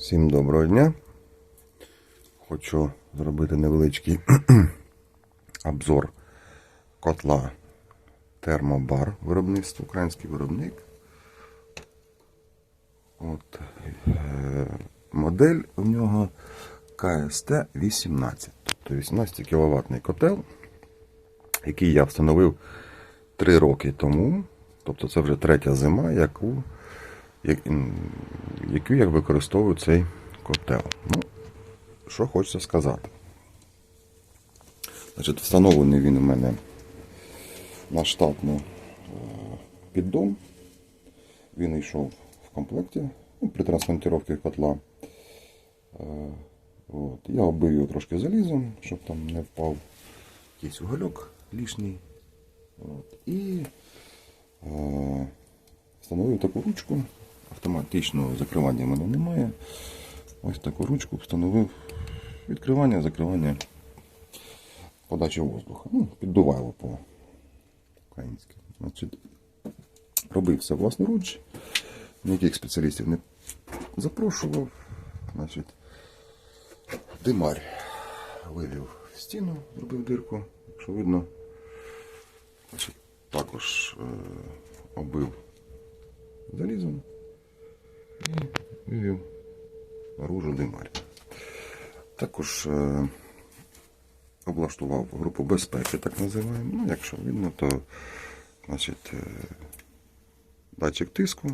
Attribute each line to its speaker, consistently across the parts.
Speaker 1: Всім доброго дня. Хочу зробити невеличкий обзор котла Термобар виробництво, український виробник. От, е, модель у нього КСТ 18, тобто 18 кВт котел, який я встановив 3 роки тому. Тобто це вже третя зима, яку яку я використовую цей котел. Ну, що хочеться сказати. Значить, встановлений він у мене на штатну е, піддон. Він йшов в комплекті ну, при транспортировці котла. Е, От. Я оббив його трошки залізом, щоб там не впав якийсь угольок лишній. От. І е, встановив таку ручку. Автоматичного закривання в мене немає. Ось таку ручку встановив. Відкривання, закривання подачі воздуха. Ну, піддувайло по українськи. Значить, робив все власноруч. Ніяких спеціалістів не запрошував. Значить, димарь вивів в стіну, зробив дирку, якщо видно. Значить, також е, оббив залізом і вивів наружу димарь. Також е, облаштував групу безпеки, так називаємо. Ну, якщо видно, то значить, е, датчик тиску,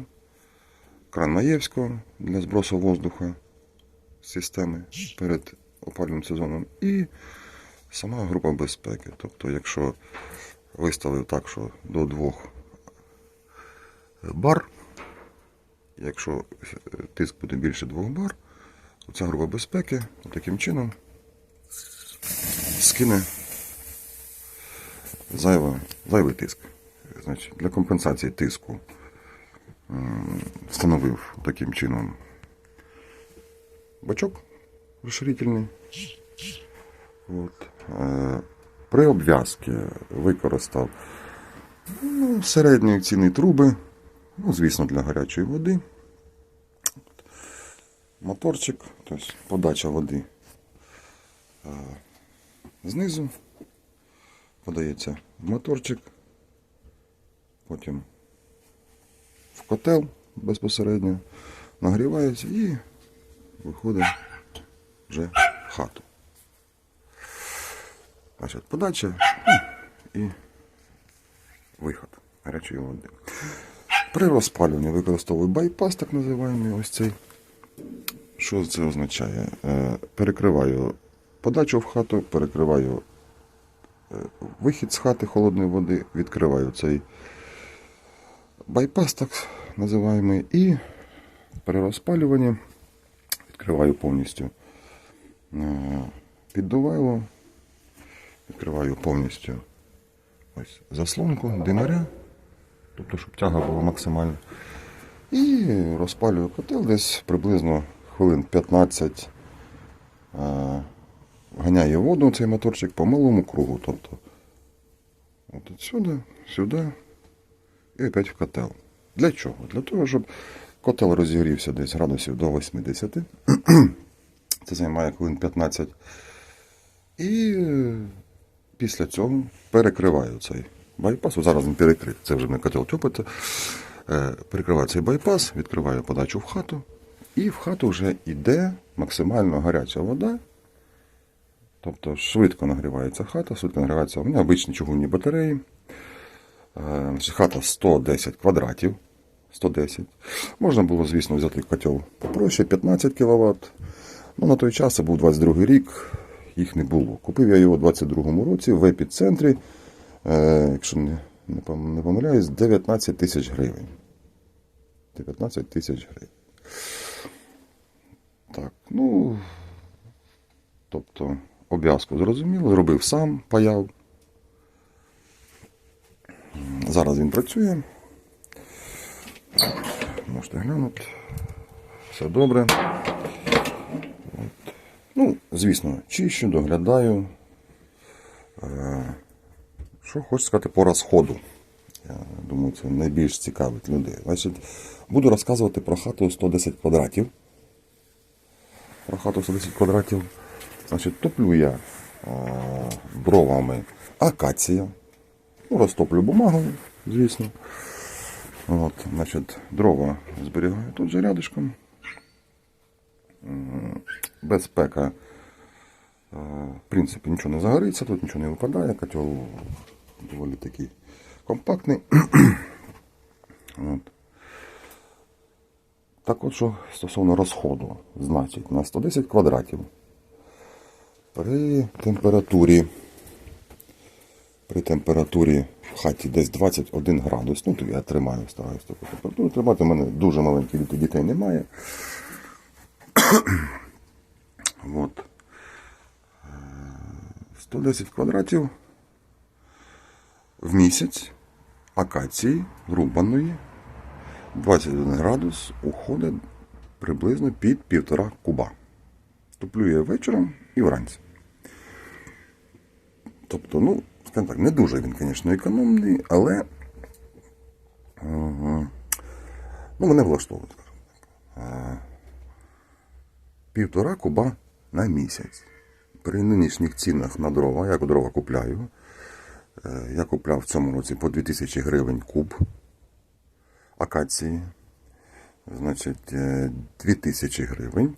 Speaker 1: кран Маєвського для збросу воздуха системи перед опалювальним сезоном і сама група безпеки. Тобто, якщо виставив так, що до двох бар, якщо е, тиск буде більше двох бар, то ця група безпеки таким чином скине зайве, зайвий тиск. Значить, для компенсації тиску встановив таким чином бачок розширительний. От. Е, При обв'язці використав ну, середньої ціни труби, ну, звісно, для гарячої води. Моторчик, тобто подача води е, знизу подається в моторчик, потім в котел безпосередньо нагрівається і виходить вже в хату. Значить, подача ну, і виход гарячої води. При розпалюванні використовую байпас, так називаємо ось цей. Що це означає? Е, Перекриваю подачу в хату, перекриваю е, вихід з хати холодної води, відкриваю цей байпас, так називаємо, і при розпалюванні відкриваю повністю е, піддувайло, відкриваю повністю ось заслонку, димаря, тобто, щоб тяга була максимальна. І розпалюю котел десь приблизно хвилин 15. е, Ганяє воду цей моторчик по малому кругу. Тобто от отсюди, сюди і опять в котел. Для чого? Для того, щоб котел розігрівся десь градусів до 80. Це займає хвилин 15. І е, після цього перекриваю цей байпас. Зараз він перекритий, це вже не котел тьопиться. Е, Перекриваю цей байпас, відкриваю подачу в хату. І в хату вже йде максимально гаряча вода. Тобто швидко нагрівається хата, швидко нагрівається. У мене обичні чугунні батареї. Е, Хата 110 квадратів. 110. Можна було, звісно, взяти котел попроще, 15 кВт. Ну, на той час це був 22 рік, їх не було. Купив я його у 22 році в епіцентрі, якщо не, не, помиляюсь, 19 тисяч гривень. 19 тисяч гривень. Так, ну. Тобто, обв'язку зрозуміло, зробив сам, паяв. Зараз він працює. Можете глянути. Все добре. От. Ну, звісно, чищу, доглядаю. Е, Що хочу сказати по розходу. Я думаю, це найбільш цікавить людей. Значить, буду розказувати про хату 110 квадратів. про хату 110 квадратів. Значить, топлю я е, дровами акація. Ну, розтоплю бумагою, звісно. От, значить, дрова зберігаю тут же рядышком. М, Безпека. Е, В принципі, нічого не загориться, тут нічого не випадає, котел доволі такий компактний. От. Так от, що стосовно розходу, значить, на 110 квадратів при температурі при температурі в хаті десь 21 градус. Ну, то я тримаю, стараюся таку температуру тримати. У мене дуже маленькі діти, дітей немає. От. Е, 110 квадратів в місяць акації рубаної 21 градус уходить приблизно під півтора куба. Топлю я вечором і вранці. Тобто, ну, скажімо так, не дуже він, звісно, економний, але ну, мене влаштовує, скажімо так. Е, Півтора куба на місяць. При нинішніх цінах на дрова, я дрова купляю. Е, Я купляв в цьому році по 2000 гривень куб акації. Значить, е, 2000 гривень.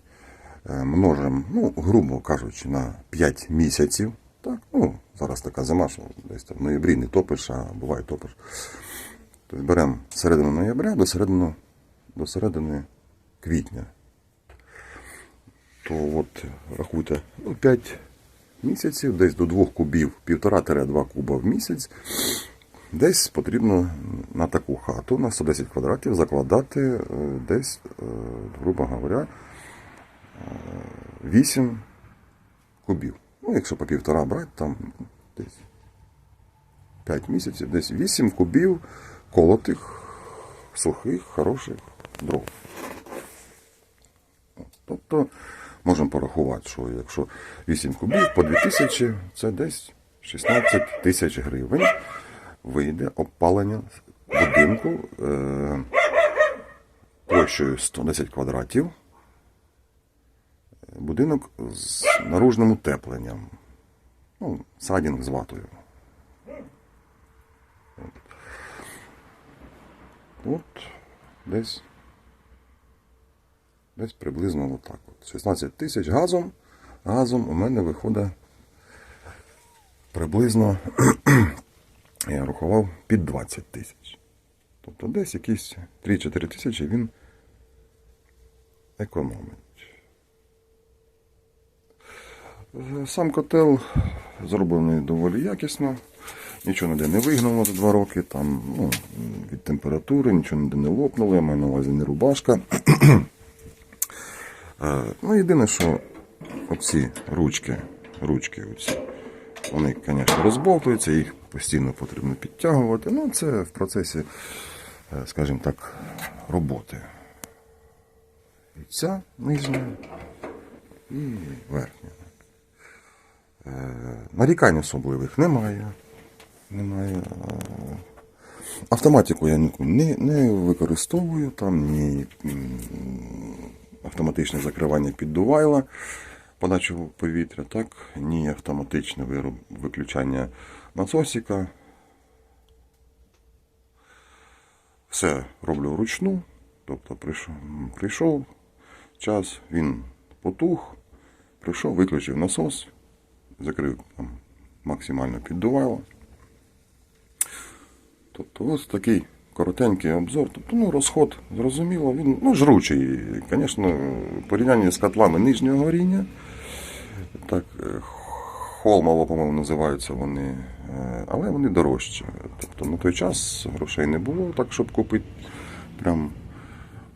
Speaker 1: Е, Множимо, ну, грубо кажучи, на 5 місяців. Так, ну, зараз така зима, що десь в ноябрі не топиш, а буває топиш. Тобто беремо середину ноября до середини, до середини квітня. То от рахуйте, ну, 5 місяців, десь до 2 кубів, 1,5-2 куба в місяць. Десь потрібно на таку хату на 110 квадратів закладати е, десь, е, грубо говоря, е, 8 кубів. Ну, якщо по півтора брати, там десь 5 місяців, десь 8 кубів колотих, сухих, хороших дров. Тобто можемо порахувати, що якщо 8 кубів по 2000, це десь 16 тисяч гривень вийде опалення будинку е, площею 110 квадратів. Будинок з наружним утепленням. Ну, садінг з ватою. От десь Десь приблизно отак. От. 16 тисяч газом. Газом у мене виходить приблизно, я рахував, під 20 тисяч. Тобто десь якісь 3-4 тисячі він економить. Сам котел зроблений доволі якісно. Нічого ніде не вигнало за два роки, там, ну, від температури, нічого ніде не лопнуло, я маю на увазі не рубашка. Ну, єдине, що оці ручки, ручки оці, вони, звісно, розбовтуються, їх постійно потрібно підтягувати. Ну, це в процесі, е, скажімо так, роботи. І ця нижня і верхня. Е, Нарікань особливих немає. Немає. Е, Автоматику я не, не використовую, там ні автоматичне закривання піддувайла, подачу повітря, так, ні автоматичне виключання насосика. Все роблю вручну. Тобто прийшов, прийшов час, він потух, прийшов, виключив насос, закрив там, максимально піддувайло. Тобто ось такий коротенький обзор. Тобто, ну, розход, зрозуміло, він ну, жручий. Звісно, в порівнянні з котлами нижнього горіння. Так, е, холмово, по-моєму, називаються вони, е, але вони дорожчі. Тобто на той час грошей не було, так щоб купити прям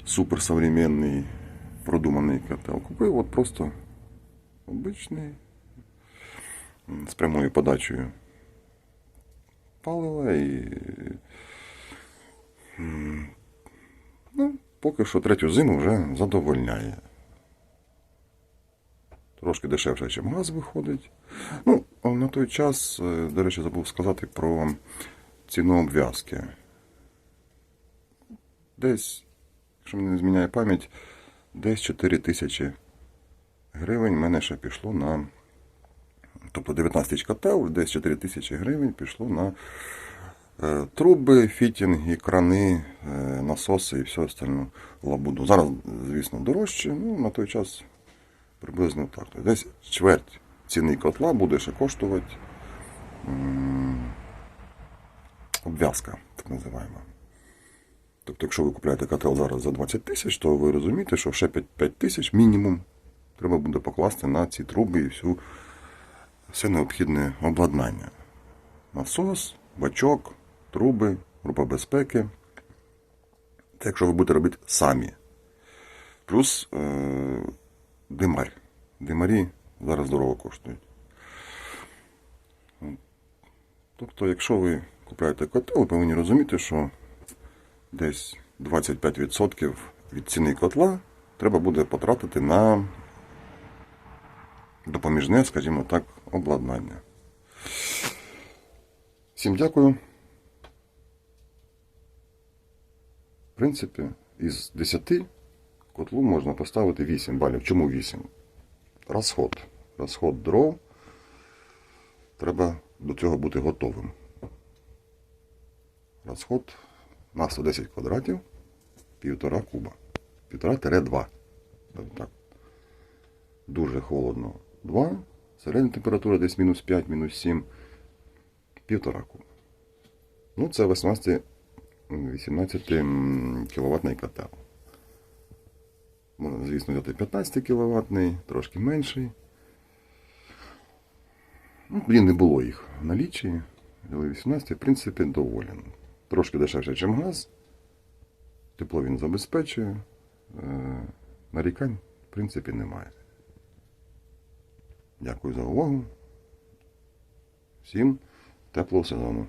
Speaker 1: суперсовременний продуманий котел. Купив от просто обичний з прямою подачею палива і. Ну, поки що третю зиму вже задовольняє. Трошки дешевше, ніж газ виходить. Ну, на той час, е, до речі, забув сказати про ціну обв'язки. Десь, якщо мені не зміняє пам'ять, десь 4 тисячі гривень в мене ще пішло на. Тобто 19 тисяч котел, десь 4 тисячі гривень пішло на труби, фітінги, крани, е, насоси і все остальне лабуду. Зараз, звісно, дорожче, ну на той час приблизно так. Тобто Десь чверть ціни котла буде ще коштувати обв'язка, так називаємо. Тобто, якщо ви купуєте котел зараз за 20 тисяч, то ви розумієте, що ще 5, 5 тисяч мінімум треба буде покласти на ці труби і всю, все необхідне обладнання. Насос, бачок, труби, група безпеки. Це якщо ви будете робити самі. Плюс е- димарь. Димарі зараз дорого коштують. Тобто, якщо ви купуєте котел, ви повинні розуміти, що десь 25% від ціни котла треба буде потратити на допоміжне, скажімо так, обладнання. Всім дякую. Принципі, із 10 котлу можна поставити 8 балів. Чому 8? Розход. Розход дров. Треба до цього бути готовим. Розход на 110 квадратів, півтора куба. Півтора-два. Так. Дуже холодно 2. Середня температура десь мінус 5, мінус 7. Півтора куба. Ну, це 18, 18 кВт котел. Можна, звісно, взяти 15 кВт, трошки менший. Ну, тоді не було їх в налічі. Взяли 18, в принципі, доволен. Трошки дешевше, ніж газ. Тепло він забезпечує. Е, Нарікань, в принципі, немає. Дякую за увагу. Всім теплого сезону.